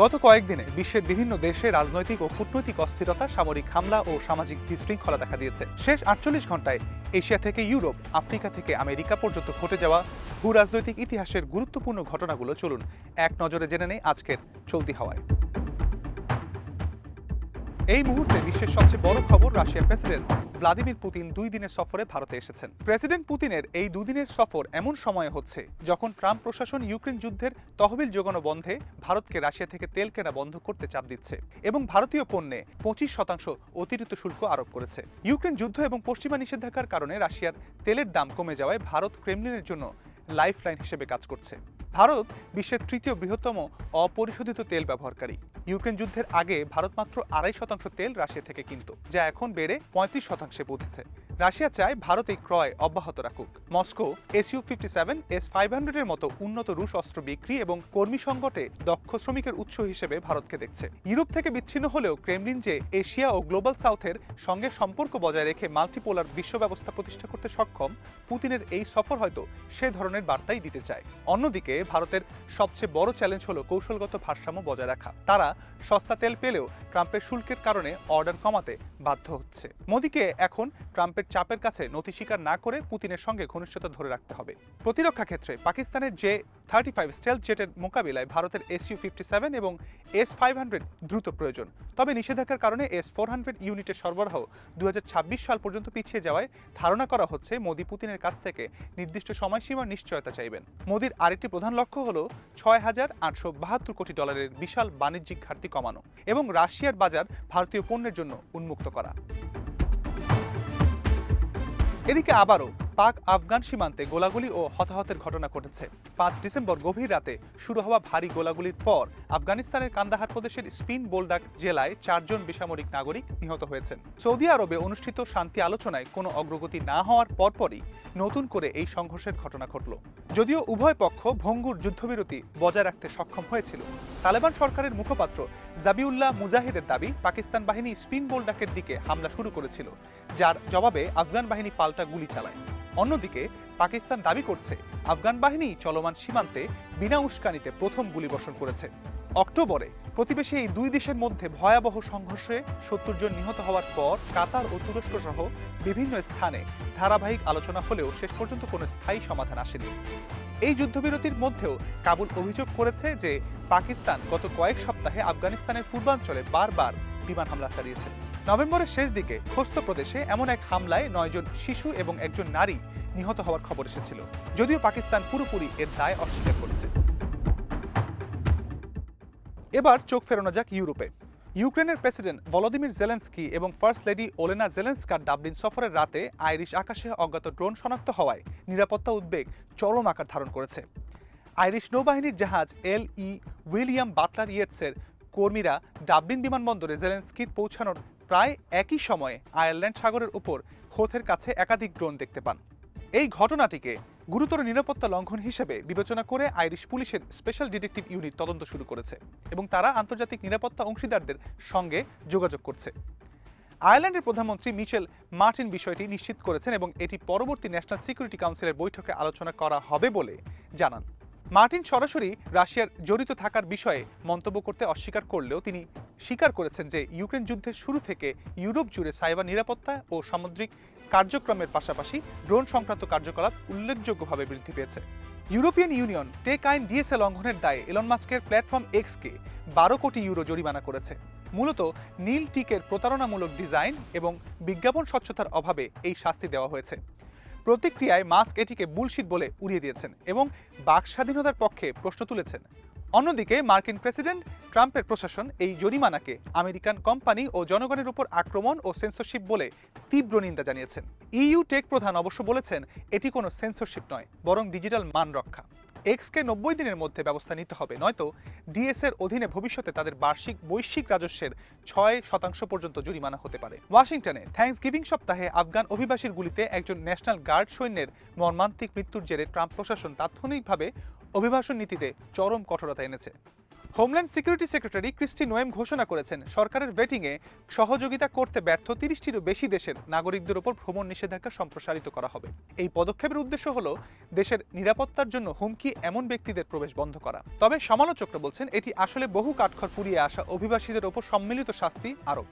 গত কয়েকদিনে বিশ্বের বিভিন্ন দেশে রাজনৈতিক ও কূটনৈতিক অস্থিরতা, সামরিক হামলা ও সামাজিক বিশৃঙ্খলা দেখা দিয়েছে। শেষ আটচল্লিশ ঘন্টায় এশিয়া থেকে ইউরোপ, আফ্রিকা থেকে আমেরিকা পর্যন্ত ঘটে যাওয়া ভূ রাজনৈতিক ইতিহাসের গুরুত্বপূর্ণ ঘটনাগুলো চলুন এক নজরে জেনে নেই আজকের চলতি হওয়ায়। এই মুহূর্তে বিশ্বের সবচেয়ে বড় খবর রাশিয়ার প্রেসিডেন্ট ভ্লাদিমির পুতিন দুই দিনের সফরে ভারতে এসেছেন। প্রেসিডেন্ট পুতিনের এই দুদিনের সফর এমন সময়ে হচ্ছে, যখন ট্রাম্প প্রশাসন ইউক্রেন যুদ্ধের তহবিল যোগানো বন্ধে ভারতকে রাশিয়া থেকে তেল কেনা বন্ধ করতে চাপ দিচ্ছে এবং ভারতীয় পণ্যে পঁচিশ শতাংশ অতিরিক্ত শুল্ক আরোপ করেছে। ইউক্রেন যুদ্ধ এবং পশ্চিমা নিষেধাজ্ঞার কারণে রাশিয়ার তেলের দাম কমে যাওয়ায় ভারত ক্রেমলিনের জন্য লাইফলাইন হিসেবে কাজ করছে। ভারত বিশ্বের তৃতীয় বৃহত্তম অপরিশোধিত তেল ব্যবহারকারী। ইউক্রেন যুদ্ধের আগে ভারত মাত্র আড়াই শতাংশ তেল রাশিয়া থেকে কিনত, যা এখন বেড়ে পঁয়ত্রিশ শতাংশে পৌঁছেছে রাশিয়া চায় ভারত এই ক্রয় অব্যাহত রাখুক। Moscow SU fifty seven, S five হান্ড্রেডের মতো উন্নত রুশ অস্ত্র বিক্রি এবং কর্মী সংকটে দক্ষ শ্রমিকের উৎস হিসেবে ভারতকে দেখছে। ইউরোপ থেকে বিচ্ছিন্ন হলেও ক্রেমলিন যে এশিয়া ও গ্লোবাল সাউথের সঙ্গে সম্পর্ক বজায় রেখে মাল্টিপোলার বিশ্ব ব্যবস্থা প্রতিষ্ঠা করতে সক্ষম, পুতিনের এই সফর হয়তো সে ধরনের বার্তাই দিতে চায়। অন্যদিকে ভারতের সবচেয়ে বড় চ্যালেঞ্জ হলো কৌশলগত ভারসাম্য বজায় রাখা। তারা সস্তা তেল পেলেও ট্রাম্পের শুল্কের কারণে অর্ডার কমাতে বাধ্য হচ্ছে। মোদীকে এখন ট্রাম্পের চাপের কাছে নথি স্বীকার না করে পুতিনের সঙ্গে ঘনিষ্ঠতা ধরে রাখতে হবে। প্রতিরক্ষা ক্ষেত্রে পাকিস্তানের যে থার্টি ফাইভ স্টেল জেটের মোকাবিলায় ভারতের এস ইউ ফিফটি সেভেন এবং এস ফাইভ হান্ড্রেড দ্রুত প্রয়োজন। তবে নিষেধাজ্ঞার কারণে এস ফোর হান্ড্রেড ইউনিটের সরবরাহ দু হাজার ছাব্বিশ সাল পর্যন্ত পিছিয়ে যাওয়ায় ধারণা করা হচ্ছে মোদী পুতিনের কাছ থেকে নির্দিষ্ট সময়সীমার নিশ্চয়তা চাইবেন। মোদীর আরেকটি প্রধান লক্ষ্য হল ছয় হাজার আটশো বাহাত্তর কোটি ডলারের বিশাল বাণিজ্যিক ঘাটতি কমানো এবং রাশিয়ার বাজার ভারতীয় পণ্যের জন্য উন্মুক্ত করা। এদিকে আবারও পাক আফগান সীমান্তে গোলাগুলি ও হতাহতের ঘটনা ঘটেছে। পাঁচ ডিসেম্বর গভীর রাতে শুরু হওয়া ভারী গোলাগুলির পর আফগানিস্তানের কান্দাহার প্রদেশের স্পিন বোলডাক জেলায় চারজন বেসামরিক নাগরিক নিহত হয়েছেন। সৌদি আরবে অনুষ্ঠিত শান্তি আলোচনায় কোনো অগ্রগতি না হওয়ার পরপরই নতুন করে এই সংঘর্ষের ঘটনা ঘটল। যদিও উভয় পক্ষ ভঙ্গুর যুদ্ধবিরতি বজায় রাখতে সক্ষম হয়েছিল, তালেবান সরকারের মুখপাত্র জাবিউল্লাহ মুজাহিদের দাবি পাকিস্তান বাহিনী স্পিন বোলডাকের দিকে হামলা শুরু করেছিল, যার জবাবে আফগান বাহিনী পাল্টা গুলি চালায়। অন্যদিকে পাকিস্তান দাবি করছে আফগান বাহিনী চলমান সীমান্তে বিনা উস্কানিতে প্রথম গুলিবর্ষণ করেছে। অক্টোবরে প্রতিবেশী এই দুই দেশের মধ্যে ভয়াবহ সংঘর্ষে সত্তর জন নিহত হওয়ার পর কাতার ও তুরস্ক সহ বিভিন্ন স্থানে ধারাবাহিক আলোচনা হলেও শেষ পর্যন্ত কোনো স্থায়ী সমাধান আসেনি। এই যুদ্ধবিরতির মধ্যেও কাবুল অভিযোগ করেছে যে পাকিস্তান গত কয়েক সপ্তাহে আফগানিস্তানের পূর্বাঞ্চলে বারবার বিমান হামলা চালিয়েছে। নভেম্বরের শেষ দিকে খোস্ত প্রদেশে এমন এক হামলায় নয়জন শিশু এবং একজন নারী নিহত হওয়ার খবর এসেছিল, যদিও পাকিস্তান পুরোপুরি এর দায় অস্বীকার করেছে। এবার চোখ ফেরানো যাক ইউরোপে। ইউক্রেনের প্রেসিডেন্ট ভলোদিমির জেলেন্সকি এবং ফার্স্ট লেডি ওলেনা জেলেন্সকার ডাবলিন সফরের রাতে আইরিশ আকাশে অজ্ঞাত ড্রোন শনাক্ত হওয়ায় নিরাপত্তা উদ্বেগ চরম আকার ধারণ করেছে। আইরিশ নৌবাহিনীর জাহাজ এল ই উইলিয়াম বাটলার ইয়েটসের কর্মীরা ডাবলিন বিমানবন্দরে জেলেন্সকির পৌঁছানোর প্রায় একই সময়ে আয়ারল্যান্ড সাগরের উপর হোথের কাছে একাধিক ড্রোন দেখতে পান। এই ঘটনাটিকে গুরুতর নিরাপত্তা লঙ্ঘন হিসেবে বিবেচনা করে আইরিশ পুলিশের স্পেশাল ডিটেকটিভ ইউনিট তদন্ত শুরু করেছে এবং তারা আন্তর্জাতিক নিরাপত্তা অংশীদারদের সঙ্গে যোগাযোগ করছে। আয়ারল্যান্ডের প্রধানমন্ত্রী মিচেল মার্টিন বিষয়টি নিশ্চিত করেছেন এবং এটি পরবর্তী ন্যাশনাল সিকিউরিটি কাউন্সিলের বৈঠকে আলোচনা করা হবে বলে জানান। মার্টিন সরাসরি রাশিয়ার জড়িত থাকার বিষয়ে মন্তব্য করতে অস্বীকার করলেও তিনি স্বীকার করেছেন যে ইউক্রেন যুদ্ধের শুরু থেকে ইউরোপ জুড়ে সাইবার নিরাপত্তা ও সামুদ্রিক কার্যক্রমের পাশাপাশি ড্রোন সংক্রান্ত কার্যকলাপ উল্লেখযোগ্যভাবে বৃদ্ধি পেয়েছে। ইউরোপিয়ান ইউনিয়ন টেক আইন ডিএসএ লঙ্ঘনের দায়ে এলন মাস্কের প্ল্যাটফর্ম এক্সকে বারো কোটি ইউরো জরিমানা করেছে। মূলত নীল টিকের প্রতারণামূলক ডিজাইন এবং বিজ্ঞাপন স্বচ্ছতার অভাবে এই শাস্তি দেওয়া হয়েছে। প্রতিক্রিয়ায় মাস্ক এটিকে বুলশিট বলে উড়িয়ে দিয়েছেন এবং বাক স্বাধীনতার পক্ষে প্রশ্ন তুলেছেন। অন্যদিকে মার্কিন প্রেসিডেন্ট ট্রাম্পের প্রশাসন এই জরিমানাকে আমেরিকান কোম্পানি ও জনগণের উপর আক্রমণ ও সেন্সরশিপ বলে তীব্র নিন্দা জানিয়েছেন। ইইউ টেক প্রধান অবশ্য বলেছেন, এটি কোনো সেন্সরশিপ নয়, বরং ডিজিটাল মান রক্ষা। এক্সকে নব্বই দিনের মধ্যে ব্যবস্থা নিতে হবে, নয়তো ডিএস এর অধীনে ভবিষ্যতে তাদের বার্ষিক বৈশ্বিক রাজস্বের ছয় শতাংশ পর্যন্ত জরিমানা হতে পারে। ওয়াশিংটনে থ্যাংকস গিভিং সপ্তাহে আফগান অভিবাসীর গুলিতে একজন ন্যাশনাল গার্ড সৈন্যের মর্মান্তিক মৃত্যুর জেরে ট্রাম্প প্রশাসন তাৎক্ষণিকভাবে অভিবাসন নীতিতে চরম কঠোরতা এনেছে। Homeland security secretary Kristi Noem ঘোষণা করেছেন, সরকারের ভেটিংয়ে সহযোগিতা করতে ব্যর্থ তিরিশটিরও বেশি দেশের নাগরিকদের ওপর ভ্রমণ নিষেধাজ্ঞা সম্প্রসারিত করা হবে। এই পদক্ষেপের উদ্দেশ্য হল দেশের নিরাপত্তার জন্য হুমকি এমন ব্যক্তিদের প্রবেশ বন্ধ করা। তবে সমালোচকরা বলছেন, এটি আসলে বহু কাঠখড় পুড়িয়ে আসা অভিবাসীদের ওপর সম্মিলিত শাস্তি আরোপ।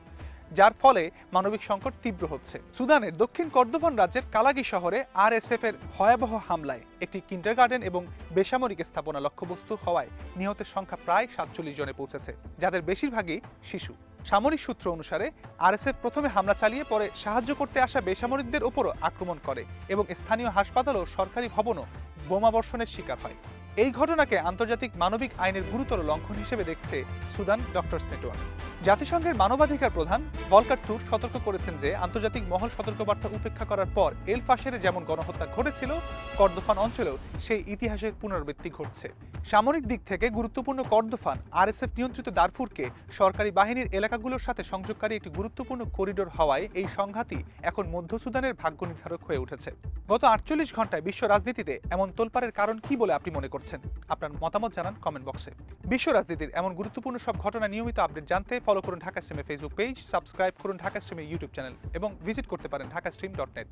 যার ফলে মানবিক সংকট তীব্র হচ্ছে। সুদানের দক্ষিণ কর্দোফান রাজ্যের কালাগি শহরে আরএসএফ এর ভয়াবহ হামলায় একটি কিন্ডারগার্টেন এবং বেসামরিক স্থাপনা লক্ষ্যবস্তু হওয়ায় নিহতের সংখ্যা প্রায় সাতচল্লিশ জনে পৌঁছেছে। যাদের বেশিরভাগই শিশু। সামরিক সূত্র অনুসারে আরএসএফ প্রথমে হামলা চালিয়ে পরে সাহায্য করতে আসা বেসামরিকদের ওপরও আক্রমণ করে এবং স্থানীয় হাসপাতাল ও সরকারি ভবনও বোমাবর্ষণের শিকার হয়। এই ঘটনাকে আন্তর্জাতিক মানবিক আইনের গুরুতর লঙ্ঘন হিসেবে দেখছে সুদান ডক্টরস নেটওয়ার্ক। জাতিসংঘের মানবাধিকার প্রধান ভলকার টুর সতর্ক করেছেন যে আন্তর্জাতিক মহল সতর্কবার্তা উপেক্ষা করার পর এল ফাশেরে যেমন গণহত্যা ঘটেছিল, কর্দোফান অঞ্চলেও সেই ইতিহাসের পুনরাবৃত্তি ঘটছে। সামরিক দিক থেকে গুরুত্বপূর্ণ কর্দোফান আরএসএফ নিয়ন্ত্রিত দারফুরকে সরকারি বাহিনীর এলাকাগুলোর সাথে সংযোগকারী একটি গুরুত্বপূর্ণ করিডোর হওয়ায় এই সংঘাতই এখন মধ্য সুদানের ভাগ্য নির্ধারক হয়ে উঠেছে। গত আটচল্লিশ ঘন্টায় বিশ্ব রাজনীতিতে এমন তোলপাড়ের কারণ কি বলে আপনি মনে করছেন? আপনার মতামত জানান কমেন্ট বক্সে। বিশ্ব রাজনীতির এমন গুরুত্বপূর্ণ সব ঘটনা নিয়মিত আপডেট জানতে ফলো করুন ঢাকা স্ট্রিমের ফেসবুক পেজ সাবস্ক্রাইব করুন ঢাকা স্ট্রিমের ইউটিউব চ্যানেল এবং ভিজিট করতে পারেন ঢাকা স্ট্রিম ডট নেট